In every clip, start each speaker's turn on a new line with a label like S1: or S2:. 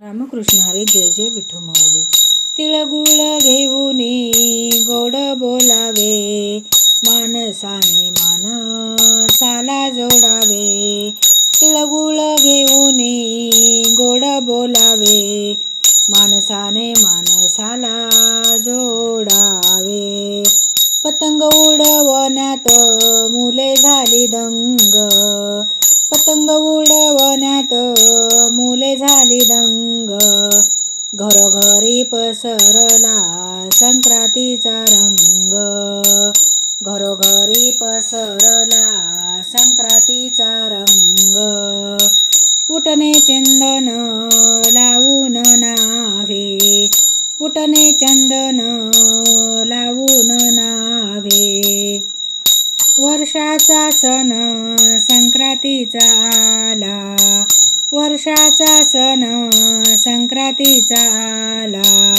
S1: रामकृष्ण हरे जय जय विठू माऊली. तिळगुळ घेऊन गोड बोलावे मानसाने मानसाला जोडावे. तिळगुळ घेऊन गोड बोलावे माणसाने मानसाला जोडावे. पतंग उडवण्यात मुले झाली दंग पतंग उडवण्यात मुले झाली दंग. घरोघरी पसरला संक्रांतीचा रंग. घरोघरी पसरला संक्रांतीचा रंग. उठणे चंदन लावून नावे उठणे चंदन लावून नावे वर्षाचा सण संक्रांतीचा आला. वर्षाचा सण संक्रांतीचा आला.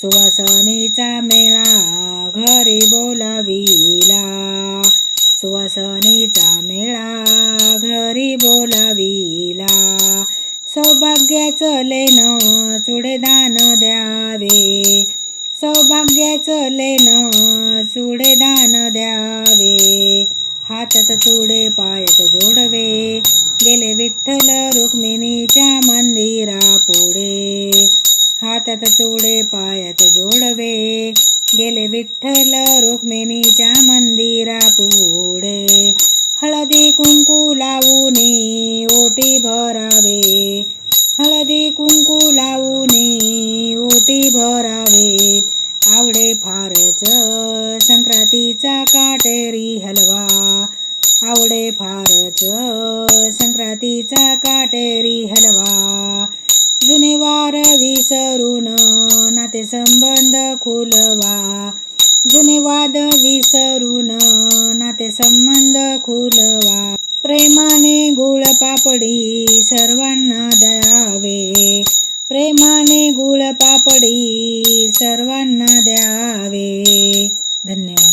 S1: सुवासनीचा मेळा घरी बोलाविला. सुवासनीचा मेळा घरी बोलाविला. सौभाग्याचं लेन चुडेदान द्यावे. सौभाग्याचं लेन चुडे दान द्यावे. हातात चुडे पायात जोडवे. गेले विठ्ठल रुक्मिणीच्या मंदिरा पुढे. हातात चुडे पायात जोडवे. गेले विठ्ठल रुक्मिणीच्या मंदिरा पुढे. हळदी कुंकू लावून ओटी भरावे. हळदी कुंकू लावून ओटी भरावे. आवडे फारच संक्रांतीचा काटेरी हलवा. आवडे फारच संक्रांतीचा काटेरी हलवा. जुने वार विसरून नाते संबंध खुलवा. जुने वाद विसरून नाते संबंध खुलवा. प्रेमाने गुळ पापडी सर्वांना द्यावे. प्रेमाने गुळ पापडी सर्वांना द्यावे. धन्यवाद.